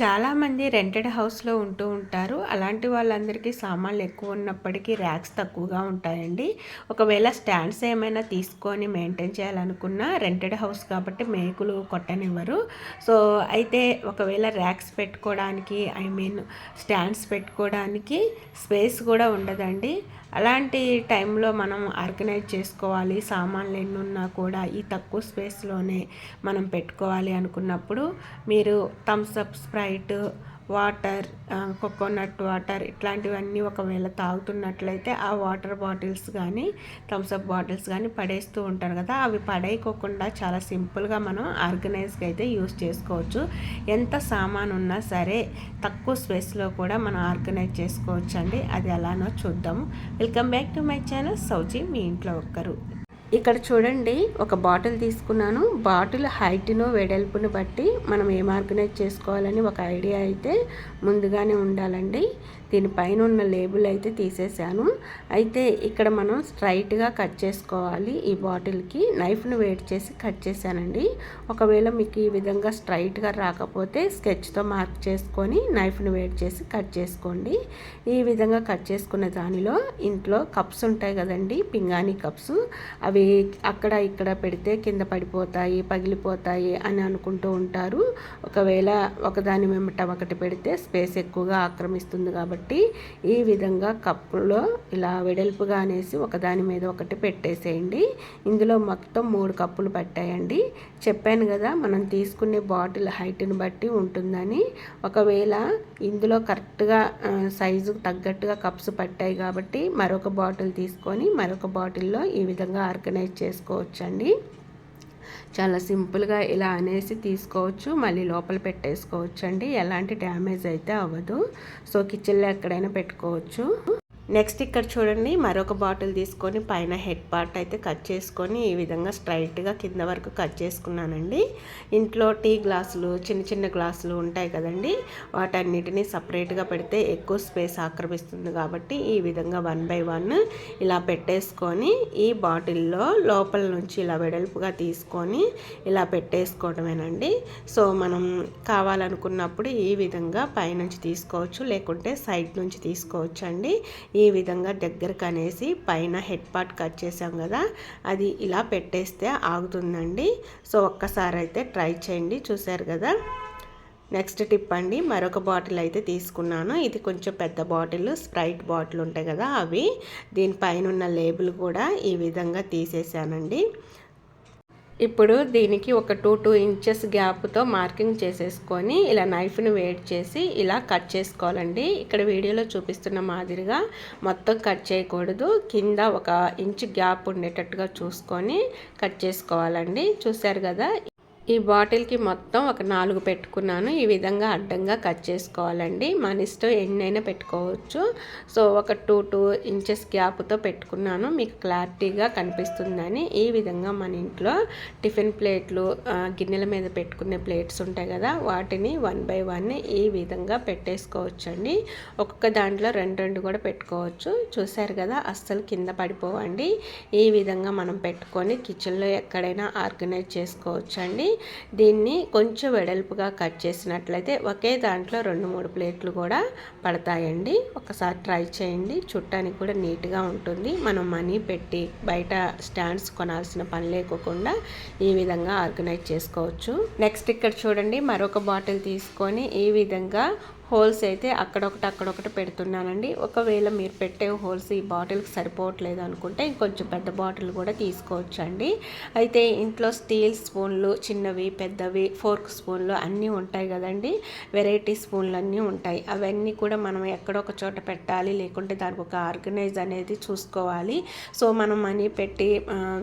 చాలామంది రెంటెడ్ హౌస్లో ఉంటూ ఉంటారు. అలాంటి వాళ్ళందరికీ సామాన్లు ఎక్కువ ఉన్నప్పటికీ ర్యాక్స్ తక్కువగా ఉంటాయండి. ఒకవేళ స్టాండ్స్ ఏమైనా తీసుకొని మెయింటైన్ చేయాలనుకున్నా రెంటెడ్ హౌస్ కాబట్టి మేకులు కొట్టనివ్వరు. సో అయితే ఒకవేళ ర్యాక్స్ పెట్టుకోవడానికి ఐ మీన్ స్టాండ్స్ పెట్టుకోవడానికి స్పేస్ కూడా ఉండదండి. అలాంటి టైంలో మనం ఆర్గనైజ్ చేసుకోవాలి. సామాన్లు ఎన్ని ఉన్నా కూడా ఈ తక్కువ స్పేస్లోనే మనం పెట్టుకోవాలి అనుకున్నప్పుడు మీరు Thums Up Sprite water coconut water ఇట్లాంటివన్నీ ఒకవేళ తాగుతున్నట్లయితే ఆ వాటర్ బాటిల్స్ కానీ థమ్స్అప్ బాటిల్స్ కానీ పడేస్తూ ఉంటారు కదా. అవి పడేయకోకుండా చాలా సింపుల్గా మనం ఆర్గనైజ్గా అయితే యూస్ చేసుకోవచ్చు. ఎంత సామాన్ ఉన్నా సరే తక్కువ స్పేస్లో కూడా మనం ఆర్గనైజ్ చేసుకోవచ్చు అండి అది ఎలానో చూద్దాము welcome back to my channel. సౌజీ మీ ఇంట్లో ఒక్కరు. ఇక్కడ చూడండి ఒక బాటిల్ తీసుకున్నాను. బాటిల్ హైట్ను వెడల్పును బట్టి మనం ఏం ఆర్గనైజ్ చేసుకోవాలని ఒక ఐడియా అయితే ముందుగానే ఉండాలండి. దీనిపైన ఉన్న లేబుల్ అయితే తీసేసాను. అయితే ఇక్కడ మనం స్ట్రైట్గా కట్ చేసుకోవాలి ఈ బాటిల్కి. నైఫ్ను వేడి చేసి కట్ చేశానండి. ఒకవేళ మీకు ఈ విధంగా స్ట్రైట్గా రాకపోతే స్కెచ్తో మార్క్ చేసుకొని నైఫ్ను వేడి చేసి కట్ చేసుకోండి. ఈ విధంగా కట్ చేసుకున్న దానిలో ఇంట్లో కప్స్ ఉంటాయి కదండి పింగాణి కప్స్. అవి అక్కడ ఇక్కడ పెడితే కింద పడిపోతాయి పగిలిపోతాయి అని అనుకుంటూ ఉంటారు. ఒకవేళ ఒకదాని వెంబట ఒకటి పెడితే స్పేస్ ఎక్కువగా ఆక్రమిస్తుంది కాబట్టి కాబట్టి ఈ విధంగా కప్పులో ఇలా వెడల్పుగా అనేసి ఒకదాని మీద ఒకటి పెట్టేసేయండి. ఇందులో మొత్తం మూడు కప్పులు పట్టాయండి. చెప్పాను కదా మనం తీసుకునే బాటిల్ హైట్ని బట్టి ఉంటుందని. ఒకవేళ ఇందులో కరెక్ట్గా సైజుకు తగ్గట్టుగా కప్స్ పట్టాయి కాబట్టి మరొక బాటిల్ తీసుకొని మరొక బాటిల్లో ఈ విధంగా ఆర్గనైజ్ చేసుకోవచ్చండి. చాలా సింపుల్గా ఇలా అనేసి తీసుకోవచ్చు. మళ్ళీ లోపల పెట్టేసుకోవచ్చు అండి ఎలాంటి డ్యామేజ్ అయితే అవ్వదు. సో కిచెన్లో ఎక్కడైనా పెట్టుకోవచ్చు. నెక్స్ట్ ఇక్కడ చూడండి మరొక బాటిల్ తీసుకొని పైన హెడ్ పార్ట్ అయితే కట్ చేసుకొని ఈ విధంగా స్ట్రైట్గా కింద వరకు కట్ చేసుకున్నానండి. ఇంట్లో టీ గ్లాసులు చిన్న చిన్న గ్లాసులు ఉంటాయి కదండి. వాటన్నిటిని సపరేట్గా పెడితే ఎక్కువ స్పేస్ ఆక్రమిస్తుంది కాబట్టి ఈ విధంగా వన్ బై వన్ ఇలా పెట్టేసుకొని ఈ బాటిల్లో లోపల నుంచి ఇలా వెడల్పుగా తీసుకొని ఇలా పెట్టేసుకోవడమేనండి. సో మనం కావాలనుకున్నప్పుడు ఈ విధంగా పైనుంచి తీసుకోవచ్చు లేకుంటే సైడ్ నుంచి తీసుకోవచ్చు అండి ఈ విధంగా దగ్గరకు అనేసి పైన హెడ్ పార్ట్ కట్ చేసాం కదా అది ఇలా పెట్టేస్తే ఆగుతుందండి. సో ఒక్కసారి అయితే ట్రై చేయండి చూసారు కదా. నెక్స్ట్ టిప్ అండి మరొక బాటిల్ అయితే తీసుకున్నాను. ఇది కొంచెం పెద్ద బాటిల్ స్ప్రైట్ బాటిల్ ఉంటాయి కదా అవి. దీనిపైన ఉన్న లేబుల్ కూడా ఈ విధంగా తీసేసానండి ఇప్పుడు దీనికి ఒక టూ టూ ఇంచెస్ గ్యాప్తో మార్కింగ్ చేసేసుకొని ఇలా నైఫ్ని వేట్ చేసి ఇలా కట్ చేసుకోవాలండి. ఇక్కడ వీడియోలో చూపిస్తున్న మాదిరిగా మొత్తం కట్ చేయకూడదు. కింద ఒక ఇంచ్ గ్యాప్ ఉండేటట్టుగా చూసుకొని కట్ చేసుకోవాలండి. చూశారు కదా? ఈ బాటిల్కి మొత్తం ఒక నాలుగు పెట్టుకున్నాను. ఈ విధంగా అడ్డంగా కట్ చేసుకోవాలండి. మన ఇష్టం ఎన్నైనా పెట్టుకోవచ్చు. సో ఒక టూ టూ ఇంచెస్ గ్యాప్తో పెట్టుకున్నాను. మీకు క్లారిటీగా కనిపిస్తుందని. ఈ విధంగా మన ఇంట్లో టిఫిన్ ప్లేట్లు గిన్నెల మీద పెట్టుకునే ప్లేట్స్ ఉంటాయి కదా వాటిని వన్ బై వన్ ఈ విధంగా పెట్టేసుకోవచ్చండి. ఒక్కొక్క దాంట్లో రెండు రెండు కూడా పెట్టుకోవచ్చు. చూసారు కదా అస్సలు కింద పడిపోవండి. ఈ విధంగా మనం పెట్టుకొని కిచెన్లో ఎక్కడైనా ఆర్గనైజ్ చేసుకోవచ్చు అండి దీన్ని కొంచెం వెడల్పుగా కట్ చేసినట్లయితే ఒకే దాంట్లో రెండు మూడు ప్లేట్లు కూడా పడతాయండి. ఒకసారి ట్రై చేయండి. చుట్టానికి కూడా నీట్గా ఉంటుంది. మనం మనీ పెట్టి బయట స్టాండ్స్ కొనాల్సిన పని లేకోకుండా ఈ విధంగా ఆర్గనైజ్ చేసుకోవచ్చు. నెక్స్ట్ ఇక్కడ చూడండి. మరొక బాటిల్ తీసుకొని ఈ విధంగా హోల్స్ అయితే అక్కడొకటి అక్కడొకటి పెడుతున్నానండి. ఒకవేళ మీరు పెట్టే హోల్స్ ఈ బాటిల్కి సరిపోవట్లేదు అనుకుంటే ఇంకొంచెం పెద్ద బాటిల్ కూడా తీసుకోవచ్చండి. అయితే ఇంట్లో స్టీల్ స్పూన్లు చిన్నవి పెద్దవి ఫోర్క్ స్పూన్లు అన్నీ ఉంటాయి కదండి. వెరైటీ స్పూన్లు అన్నీ ఉంటాయి. అవన్నీ కూడా మనం ఎక్కడొక చోట పెట్టాలి లేకుంటే దానికి ఒక ఆర్గనైజ్ అనేది చూసుకోవాలి. సో మనం మనీ పెట్టి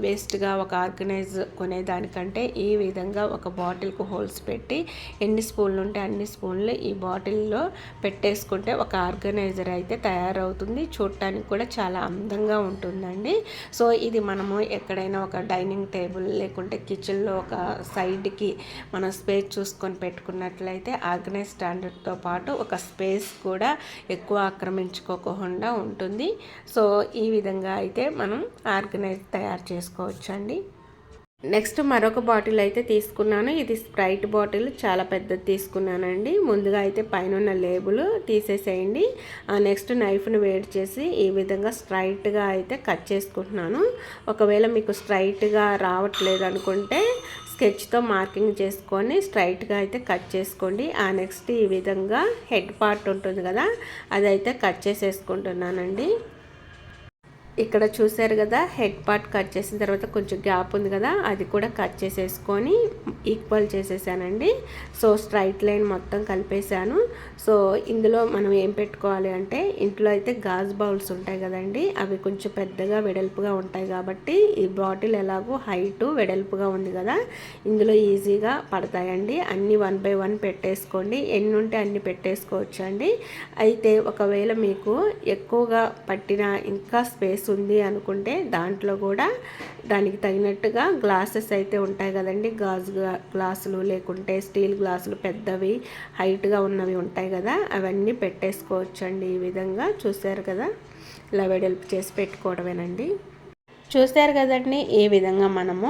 వేస్ట్గా ఒక ఆర్గనైజ్ కొనేదానికంటే ఈ విధంగా ఒక బాటిల్కు హోల్స్ పెట్టి ఎన్ని స్పూన్లు ఉంటే అన్ని స్పూన్లు ఈ బాటిల్లో అందులో పెట్టేసుకుంటే ఒక ఆర్గనైజర్ అయితే తయారవుతుంది. చూడటానికి కూడా చాలా అందంగా ఉంటుందండి. సో ఇది మనము ఎక్కడైనా ఒక డైనింగ్ టేబుల్ లేకుంటే కిచెన్లో ఒక సైడ్కి మనం స్పేస్ చూసుకొని పెట్టుకున్నట్లయితే ఆర్గనైజ్ స్టాండర్డ్తో పాటు ఒక స్పేస్ కూడా ఎక్కువ ఆక్రమించుకోకుండా ఉంటుంది. సో ఈ విధంగా అయితే మనం ఆర్గనైజ్ తయారు చేసుకోవచ్చండి. నెక్స్ట్ మరొక బాటిల్ అయితే తీసుకున్నాను. ఇది స్ప్రైట్ బాటిల్ చాలా పెద్దది తీసుకున్నానండి. ముందుగా అయితే పైన ఉన్న లేబుల్ తీసేసేయండి. నెక్స్ట్ నైఫ్ని వేడి చేసి ఈ విధంగా స్ట్రైట్గా అయితే కట్ చేసుకుంటున్నాను. ఒకవేళ మీకు స్ట్రైట్గా రావట్లేదు అనుకుంటే స్కెచ్తో మార్కింగ్ చేసుకొని స్ట్రైట్గా అయితే కట్ చేసుకోండి. ఆ నెక్స్ట్ ఈ విధంగా హెడ్ పార్ట్ ఉంటుంది కదా అదైతే కట్ చేసేసుకుంటున్నానండి. ఇక్కడ చూసారు కదా హెడ్ పార్ట్ కట్ చేసిన తర్వాత కొంచెం గ్యాప్ ఉంది కదా అది కూడా కట్ చేసేసుకొని ఈక్వల్ చేసేసానండి. సో స్ట్రైట్ లైన్ మొత్తం కలిపేశాను. సో ఇందులో మనం ఏం పెట్టుకోవాలి అంటే ఇంట్లో అయితే గాజు బౌల్స్ ఉంటాయి కదండి అవి కొంచెం పెద్దగా వెడల్పుగా ఉంటాయి కాబట్టి ఈ బాటిల్ ఎలాగో హైటు వెడల్పుగా ఉంది కదా ఇందులో ఈజీగా పడతాయండి. అన్ని వన్ బై వన్ పెట్టేసుకోండి. ఎన్ని ఉంటే అన్ని పెట్టేసుకోవచ్చు అండి అయితే ఒకవేళ మీకు ఎక్కువగా పట్టిన ఇంకా స్పేస్ ఉంది అనుకుంటే దాంట్లో కూడా దానికి తగినట్టుగా గ్లాసెస్ అయితే ఉంటాయి కదండి. గాజు గ్లాసులు లేకుంటే స్టీల్ గ్లాసులు పెద్దవి హైట్గా ఉన్నవి ఉంటాయి కదా. అవన్నీ పెట్టేసుకోవచ్చు అండి ఈ విధంగా. చూసారు కదా? ఇలా వెడల్పు చేసి పెట్టుకోవడమేనండి. చూసారు కదండి? ఈ విధంగా మనము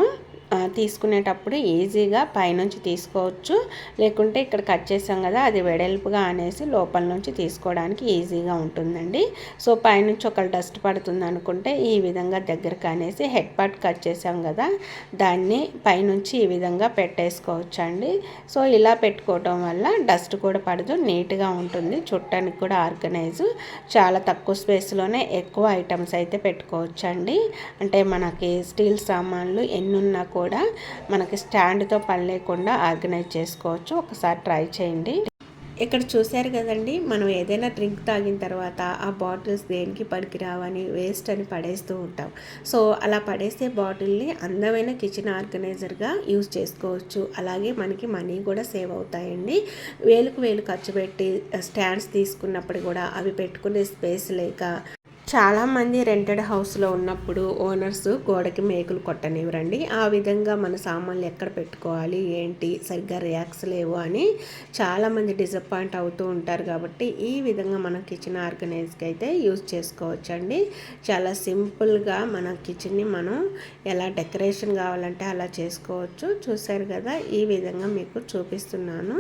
తీసుకునేటప్పుడు ఈజీగా పైనుంచి తీసుకోవచ్చు. లేకుంటే ఇక్కడ కట్ చేసాం కదా అది వెడల్పుగా అనేసి లోపల నుంచి తీసుకోవడానికి ఈజీగా ఉంటుందండి. సో పైనుంచి ఒక డస్ట్ పడుతుంది అనుకుంటే ఈ విధంగా దగ్గరకు అనేసి హెడ్ పార్ట్ కట్ చేసాం కదా దాన్ని పైనుంచి ఈ విధంగా పెట్టేసుకోవచ్చు అండి సో ఇలా పెట్టుకోవటం వల్ల డస్ట్ కూడా పడదు నీట్గా ఉంటుంది చుట్టానికి కూడా ఆర్గనైజ్. చాలా తక్కువ స్పేస్లోనే ఎక్కువ ఐటమ్స్ అయితే పెట్టుకోవచ్చు అండి అంటే మనకి స్టీల్ సామాన్లు ఎన్నున్నా కూడా మనకి స్టాండ్తో పని లేకుండా ఆర్గనైజ్ చేసుకోవచ్చు. ఒకసారి ట్రై చేయండి. ఇక్కడ చూశారు కదండి మనం ఏదైనా డ్రింక్ తాగిన తర్వాత ఆ బాటిల్స్ దేనికి పనికిరావని వేస్ట్ అని పడేస్తూ ఉంటాం. సో అలా పడేసే బాటిల్ని అందమైన కిచెన్ ఆర్గనైజర్గా యూజ్ చేసుకోవచ్చు. అలాగే మనకి మనీ కూడా సేవ్ అవుతాయండి. వేలుకు వేలు ఖర్చు పెట్టి స్టాండ్స్ తీసుకున్నప్పుడు కూడా అవి పెట్టుకునే స్పేస్ లేక చాలామంది రెంటెడ్ హౌస్లో ఉన్నప్పుడు ఓనర్స్ గోడకి మేకులు కొట్టనివ్వరండి. ఆ విధంగా మన సామాన్లు ఎక్కడ పెట్టుకోవాలి ఏంటి సరిగ్గా రియాక్స్ లేవు అని చాలామంది డిసప్పాయింట్ అవుతూ ఉంటారు కాబట్టి ఈ విధంగా మన కిచెన్ ఆర్గనైజ్కి అయితే యూజ్ చేసుకోవచ్చండి. చాలా సింపుల్గా మన కిచెన్ని మనం ఎలా డెకరేషన్ కావాలంటే అలా చేసుకోవచ్చు. చూశారు కదా ఈ విధంగా మీకు చూపిస్తున్నాను.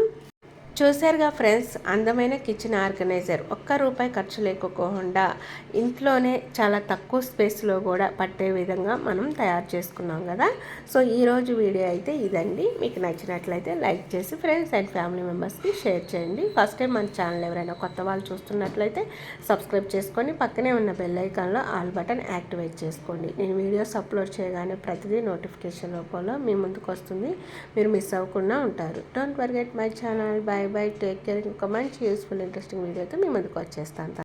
చూశారుగా ఫ్రెండ్స్ అందమైన కిచెన్ ఆర్గనైజర్. ఒక్క రూపాయి ఖర్చు లేకపోకుండా ఇంట్లోనే చాలా తక్కువ స్పేస్లో కూడా పట్టే విధంగా మనం తయారు చేసుకున్నాం కదా. సో ఈరోజు వీడియో అయితే ఇదండి. మీకు నచ్చినట్లయితే లైక్ చేసి ఫ్రెండ్స్ అండ్ ఫ్యామిలీ మెంబర్స్కి షేర్ చేయండి. ఫస్ట్ టైం మన ఛానల్ ఎవరైనా కొత్త వాళ్ళు చూస్తున్నట్లయితే సబ్స్క్రైబ్ చేసుకొని పక్కనే ఉన్న బెల్ ఐకాన్లో ఆల్ బటన్ యాక్టివేట్ చేసుకోండి. నేను వీడియోస్ అప్లోడ్ చేయగానే ప్రతిదీ నోటిఫికేషన్ రూపంలో మీ ముందుకు వస్తుంది. మీరు మిస్ అవ్వకుండా ఉంటారు. Don't forget my channel. Bye bye take care ఇంకా మంచి యూస్ఫుల్ ఇంట్రెస్టింగ్ వీడియోతో మీ ముందుకు వచ్చేస్తాను.